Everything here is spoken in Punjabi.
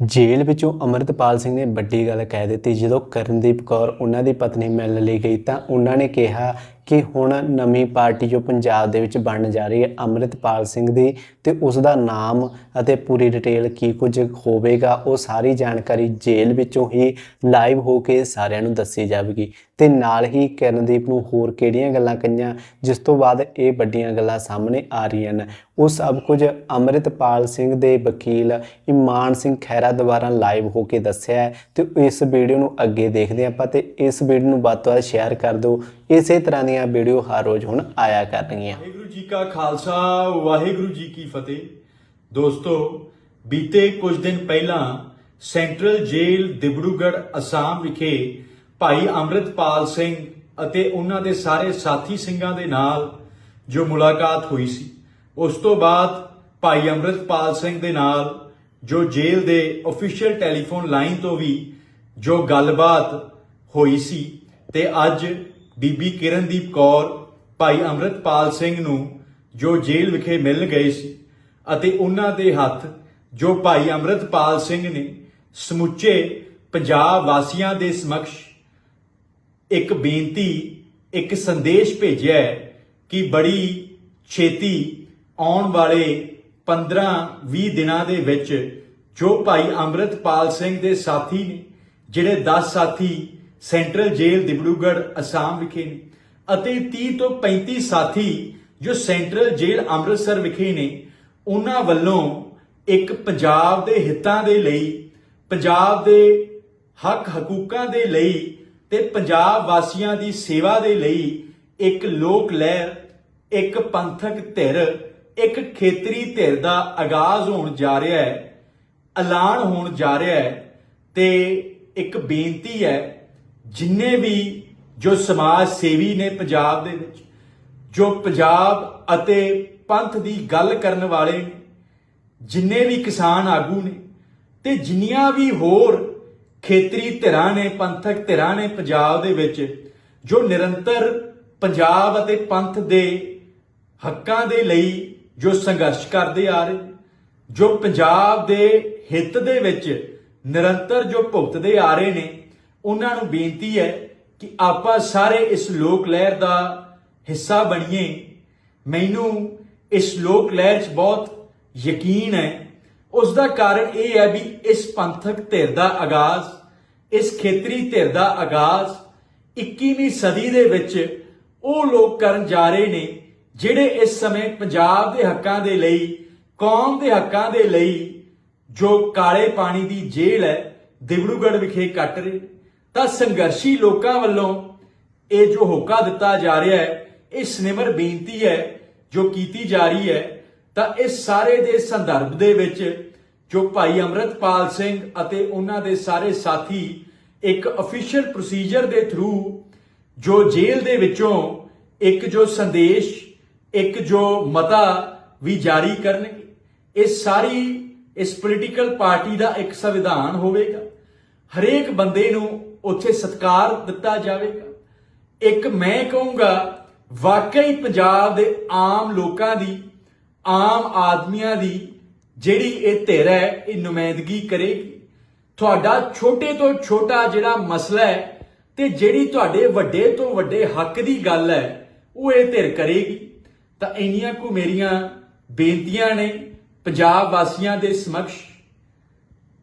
ਜੇਲ੍ਹ ਵਿੱਚੋਂ ਅਮਰਤਪਾਲ ਸਿੰਘ ਨੇ ਵੱਡੀ ਗੱਲ ਕਹਿ ਦਿੱਤੀ। ਜਦੋਂ ਕਰਨਦੀਪ ਕੌਰ ਉਹਨਾਂ ਦੀ ਪਤਨੀ ਮਿਲਣ ਲਈ ਗਈ ਤਾਂ ਉਹਨਾਂ ਨੇ ਕਿਹਾ ਕਿ ਹੁਣ ਨਵੀਂ ਪਾਰਟੀ ਜੋ ਪੰਜਾਬ ਦੇ ਵਿੱਚ ਬਣਨ ਜਾ ਰਹੀ ਹੈ, ਅਮਰਤਪਾਲ ਸਿੰਘ ਦੀ, ਤੇ ਉਸ ਦਾ ਨਾਮ ਅਤੇ ਪੂਰੀ ਡਿਟੇਲ ਕੀ ਕੁਝ ਹੋਵੇਗਾ, ਉਹ ਸਾਰੀ ਜਾਣਕਾਰੀ ਜੇਲ੍ਹ ਵਿੱਚੋਂ ਹੀ ਲਾਈਵ ਹੋ ਕੇ ਸਾਰਿਆਂ ਨੂੰ ਦੱਸੀ ਜਾਵੇਗੀ। ਤੇ ਨਾਲ ਹੀ ਕਿਰਨਦੀਪ ਨੂੰ ਹੋਰ ਕਿਹੜੀਆਂ ਗੱਲਾਂ ਕਹੀਆਂ, ਜਿਸ ਤੋਂ ਬਾਅਦ ਇਹ ਵੱਡੀਆਂ ਗੱਲਾਂ ਸਾਹਮਣੇ ਆ ਰਹੀਆਂ ਨੇ। ਉਹ ਸਭ ਕੁਝ ਅਮਰਿਤਪਾਲ ਸਿੰਘ ਦੇ ਵਕੀਲ ਇਮਾਨ ਸਿੰਘ ਖਹਿਰਾ ਦੁਆਰਾ ਲਾਈਵ ਹੋ ਕੇ ਦੱਸਿਆ ਹੈ। ਤੇ ਇਸ ਵੀਡੀਓ ਨੂੰ ਅੱਗੇ ਦੇਖਦੇ ਹਾਂ ਆਪਾਂ ਤੇ ਇਸ ਵੀਡੀਓ ਨੂੰ ਵੱਧ ਤੋਂ ਵੱਧ ਸ਼ੇਅਰ ਕਰ ਦਿਓ। ਇਸੇ ਤਰ੍ਹਾਂ ਦੀਆਂ ਵੀਡੀਓ ਹਰ ਰੋਜ਼ ਹੁਣ ਆਇਆ ਕਰਨਗੀਆਂ ਵਾਹਿਗੁਰੂ ਜੀ ਕਾ ਖਾਲਸਾ, ਵਾਹਿਗੁਰੂ ਜੀ ਕੀ ਫਤਿਹ। ਦੋਸਤੋ, ਬੀਤੇ ਕੁਝ ਦਿਨ ਪਹਿਲਾਂ ਸੈਂਟਰਲ ਜੇਲ੍ਹ ਦਿਬੜੂਗੜ੍ਹ ਅਸਾਮ ਵਿਖੇ ਭਾਈ ਅੰਮ੍ਰਿਤਪਾਲ ਸਿੰਘ ਅਤੇ ਉਹਨਾਂ ਦੇ ਸਾਰੇ ਸਾਥੀ ਸਿੰਘਾਂ ਦੇ ਨਾਲ ਜੋ ਮੁਲਾਕਾਤ ਹੋਈ ਸੀ, ਉਸ ਤੋਂ ਬਾਅਦ ਭਾਈ ਅੰਮ੍ਰਿਤਪਾਲ ਸਿੰਘ ਦੇ ਨਾਲ ਜੋ ਜੇਲ੍ਹ ਦੇ ਅਫੀਸ਼ੀਅਲ ਟੈਲੀਫੋਨ ਲਾਈਨ ਤੋਂ ਵੀ ਜੋ ਗੱਲਬਾਤ ਹੋਈ ਸੀ, ਤੇ ਅੱਜ ਬੀਬੀ ਕਿਰਨਦੀਪ ਕੌਰ, ਭਾਈ ਅੰਮ੍ਰਿਤਪਾਲ ਸਿੰਘ ਨੂੰ ਜੋ ਜੇਲ੍ਹ ਵਿਖੇ ਮਿਲਣ ਗਏ ਸੀ ਅਤੇ ਉਹਨਾਂ ਦੇ ਹੱਥ ਜੋ ਭਾਈ ਅੰਮ੍ਰਿਤਪਾਲ ਸਿੰਘ ਨੇ ਸਮੁੱਚੇ ਪੰਜਾਬ ਵਾਸੀਆਂ ਦੇ ਸਮਕਸ਼ ਇੱਕ ਬੇਨਤੀ, ਇੱਕ ਸੰਦੇਸ਼ ਭੇਜਿਆ ਹੈ ਕਿ ਬੜੀ ਛੇਤੀ ਆਉਣ ਵਾਲੇ 15-20 ਦਿਨਾਂ ਦੇ ਵਿੱਚ ਜੋ ਭਾਈ ਅੰਮ੍ਰਿਤਪਾਲ ਸਿੰਘ ਦੇ ਸਾਥੀ ਨੇ, ਜਿਹੜੇ 10 ਸਾਥੀ ਸੈਂਟਰਲ ਜੇਲ੍ਹ ਦਿਬੜੂਗੜ੍ਹ, ਅਸਾਮ ਵਿਖੇ ਨੇ ਅਤੇ 30 ਤੋਂ 35 ਸਾਥੀ ਜੋ ਸੈਂਟਰਲ ਜੇਲ੍ਹ ਅੰਮ੍ਰਿਤਸਰ ਵਿਖੇ ਨੇ, ਉਹਨਾਂ ਵੱਲੋਂ ਇੱਕ ਪੰਜਾਬ ਦੇ ਹਿੱਤਾਂ ਦੇ ਲਈ, ਪੰਜਾਬ ਦੇ ਹੱਕ ਹਕੂਕਾਂ ਦੇ ਲਈ ਤੇ ਪੰਜਾਬ ਵਾਸੀਆਂ ਦੀ ਸੇਵਾ ਦੇ ਲਈ ਇੱਕ ਲੋਕ ਲਹਿਰ, ਇੱਕ ਪੰਥਕ ਧਿਰ, ਇੱਕ ਖੇਤਰੀ ਧਿਰ ਦਾ ਆਗਾਜ਼ ਹੋਣ ਜਾ ਰਿਹਾ ਹੈ, ਐਲਾਨ ਹੋਣ ਜਾ ਰਿਹਾ ਹੈ ਤੇ ਇੱਕ ਬੇਨਤੀ ਹੈ ਜਿੰਨੇ ਵੀ ਜੋ ਸਮਾਜ ਸੇਵੀ ਨੇ ਪੰਜਾਬ ਦੇ ਵਿੱਚ, ਜੋ ਪੰਜਾਬ ਅਤੇ ਪੰਥ ਦੀ ਗੱਲ ਕਰਨ ਵਾਲੇ ਨੇ, ਜਿੰਨੇ ਵੀ ਕਿਸਾਨ ਆਗੂ ਨੇ ਤੇ ਜਿੰਨੀਆਂ ਵੀ ਹੋਰ ਖੇਤਰੀ ਧਿਰਾਂ ਨੇ, ਪੰਥਕ ਧਿਰਾਂ ਨੇ ਪੰਜਾਬ ਦੇ ਵਿੱਚ, ਜੋ ਨਿਰੰਤਰ ਪੰਜਾਬ ਅਤੇ ਪੰਥ ਦੇ ਹੱਕਾਂ ਦੇ ਲਈ ਜੋ ਸੰਘਰਸ਼ ਕਰਦੇ ਆ ਰਹੇ ਜੋ ਪੰਜਾਬ ਦੇ ਹਿੱਤ ਦੇ ਵਿੱਚ ਨਿਰੰਤਰ ਜੋ ਭੁਗਤਦੇ ਆ ਰਹੇ ਨੇ ਉਹਨਾਂ ਨੂੰ ਬੇਨਤੀ ਹੈ ਕਿ ਆਪਾਂ ਸਾਰੇ ਇਸ ਲੋਕ ਲਹਿਰ ਦਾ ਹਿੱਸਾ ਬਣੀਏ। ਮੈਨੂੰ ਇਸ ਲੋਕ ਲਹਿਰ 'ਚ ਬਹੁਤ ਯਕੀਨ ਹੈ। ਉਸ ਦਾ ਕਾਰਨ ਇਹ ਹੈ ਵੀ ਇਸ ਪੰਥਕ ਧਿਰ ਦਾ ਆਗਾਜ਼, ਇਸ ਖੇਤਰੀ ਧਿਰ ਦਾ ਆਗਾਜ਼ 21ਵੀਂ ਸਦੀ ਦੇ ਵਿੱਚ ਉਹ ਲੋਕ ਕਰਨ ਜਾ ਰਹੇ ਨੇ ਜਿਹੜੇ ਇਸ ਸਮੇਂ ਪੰਜਾਬ ਦੇ ਹੱਕਾਂ ਦੇ ਲਈ, ਕੌਮ ਦੇ ਹੱਕਾਂ ਦੇ ਲਈ ਜੋ ਕਾਲੇ ਪਾਣੀ ਦੀ ਜੇਲ੍ਹ ਹੈ, ਦਿਬੜੂਗੜ੍ਹ ਵਿਖੇ ਕੱਟ ਰਹੇ। ਤਾਂ ਸੰਘਰਸ਼ੀ ਲੋਕਾਂ ਵੱਲੋਂ ਇਹ ਜੋ ਹੋਕਾ ਦਿੱਤਾ ਜਾ ਰਿਹਾ ਹੈ, ਇਹ ਸਨਿਮਰ ਬੇਨਤੀ ਹੈ, ਜੋ ਕੀਤੀ ਜਾ ਰਹੀ ਹੈ, ਤਾਂ ਇਸ ਸਾਰੇ ਦੇ ਸੰਦਰਭ ਦੇ ਵਿੱਚ ਜੋ ਭਾਈ ਅਮਰਤਪਾਲ ਸਿੰਘ ਅਤੇ ਉਹਨਾਂ ਦੇ ਸਾਰੇ ਸਾਥੀ ਇੱਕ ਅਫੀਸ਼ੀਅਲ ਪ੍ਰੋਸੀਜਰ ਦੇ ਥਰੂ ਜੋ ਜੇਲ੍ਹ ਦੇ ਵਿੱਚੋਂ ਇੱਕ ਜੋ ਸੰਦੇਸ਼, ਇੱਕ ਜੋ ਮਤਾ ਵੀ ਜਾਰੀ ਕਰਨਗੇ, ਇਹ ਸਾਰੀ ਇਸ ਪੋਲੀਟੀਕਲ ਪਾਰਟੀ ਦਾ ਇੱਕ ਸੰਵਿਧਾਨ ਹੋਵੇਗਾ। ਹਰੇਕ ਬੰਦੇ ਨੂੰ ਉੱਥੇ ਸਤਕਾਰ ਦਿੱਤਾ ਜਾਵੇਗਾ। ਇੱਕ ਮੈਂ ਕਹੂੰਗਾ, ਵਾਕਈ ਪੰਜਾਬ ਦੇ ਆਮ ਲੋਕਾਂ ਦੀ, ਆਮ ਆਦਮੀਆਂ ਦੀ ਜਿਹੜੀ ਇਹ ਧਿਰ ਹੈ, ਇਹ ਨੁਮਾਇੰਦਗੀ ਕਰੇਗੀ। ਤੁਹਾਡਾ ਛੋਟੇ ਤੋਂ ਛੋਟਾ ਜਿਹੜਾ ਮਸਲਾ ਹੈ ਤੇ ਜਿਹੜੀ ਤੁਹਾਡੇ ਵੱਡੇ ਤੋਂ ਵੱਡੇ ਹੱਕ ਦੀ ਗੱਲ ਹੈ, ਉਹ ਇਹ ਧਿਰ ਕਰੇਗੀ। ਤਾਂ ਇੰਨੀਆਂ ਕੁ ਮੇਰੀਆਂ ਬੇਨਤੀਆਂ ਨੇ ਪੰਜਾਬ ਵਾਸੀਆਂ ਦੇ ਸਮਕਸ਼।